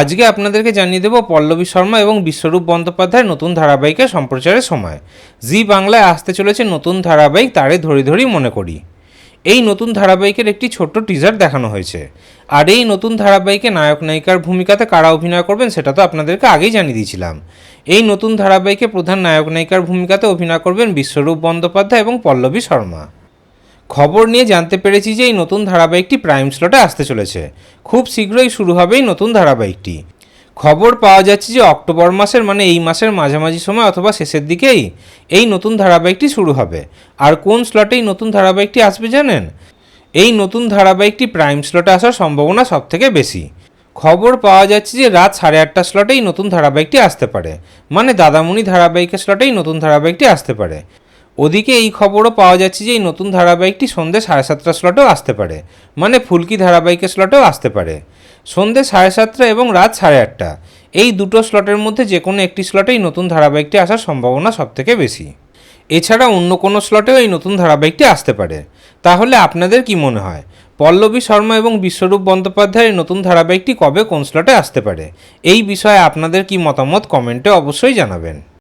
আজকে আপনাদেরকে জানিয়ে দেব পল্লবী শর্মা এবং বিশ্বরূপ বন্দ্যোপাধ্যায়ের নতুন ধারাবাহিকের সম্প্রচারের সময়। জি বাংলায় আসতে চলেছে নতুন ধারাবাহিক তারে ধরি ধরি মনে করি। এই নতুন ধারাবাহিকের একটি ছোট্ট টিজার দেখানো হয়েছে। আর এই নতুন ধারাবাহিকে নায়ক নায়িকার ভূমিকাতে কারা অভিনয় করবেন সেটা তো আপনাদেরকে আগেই জানিয়ে দিয়েছিলাম। এই নতুন ধারাবাহিকে প্রধান নায়ক নায়িকার ভূমিকাতে অভিনয় করবেন বিশ্বরূপ বন্দ্যোপাধ্যায় এবং পল্লবী শর্মা। খবর নিয়ে জানতে পেরেছি যে এই নতুন ধারাবাহিকটি প্রাইম স্লটে আসতে চলেছে। খুব শীঘ্রই শুরু হবে এই নতুন ধারাবাহিকটি। খবর পাওয়া যাচ্ছে যে অক্টোবর মাসের মানে এই মাসের মাঝামাঝি সময় অথবা শেষের দিকেই এই নতুন ধারাবাহিকটি শুরু হবে। আর কোন স্লটে এই নতুন ধারাবাহিকটি আসবে জানেন? এই নতুন ধারাবাহিকটি প্রাইম স্লটে আসার সম্ভাবনা সবথেকে বেশি। খবর পাওয়া যাচ্ছে যে রাত সাড়ে আটটা স্লটেই নতুন ধারাবাহিকটি আসতে পারে। মানে দাদামণি ধারাবাহিকের স্লটেই নতুন ধারাবাহিকটি আসতে পারে। ওদিকে এই খবরও পাওয়া যাচ্ছে যে এই নতুন ধারাবাহিকটি সন্ধ্যে সাড়ে সাতটা স্লটেও আসতে পারে। মানে ফুলকি ধারাবাহিকের স্লটেও আসতে পারে। সন্ধ্যে সাড়ে সাতটা এবং রাত সাড়ে আটটা। এই দুটো স্লটের মধ্যে যে কোনো একটি স্লটেই নতুন ধারাবাহিকটি আসার সম্ভাবনা সবথেকে বেশি। এছাড়া অন্য কোনো স্লটেও এই নতুন ধারাবাহিকটি আসতে পারে। তাহলে আপনাদের কি মনে হয়? পল্লবী শর্মা এবং বিশ্বরূপ বন্দ্যোপাধ্যায়ের নতুন ধারাবাহিকটি কবে কোন স্লটে আসতে পারে? এই বিষয়ে আপনাদের কি মতামত কমেন্টে অবশ্যই জানাবেন।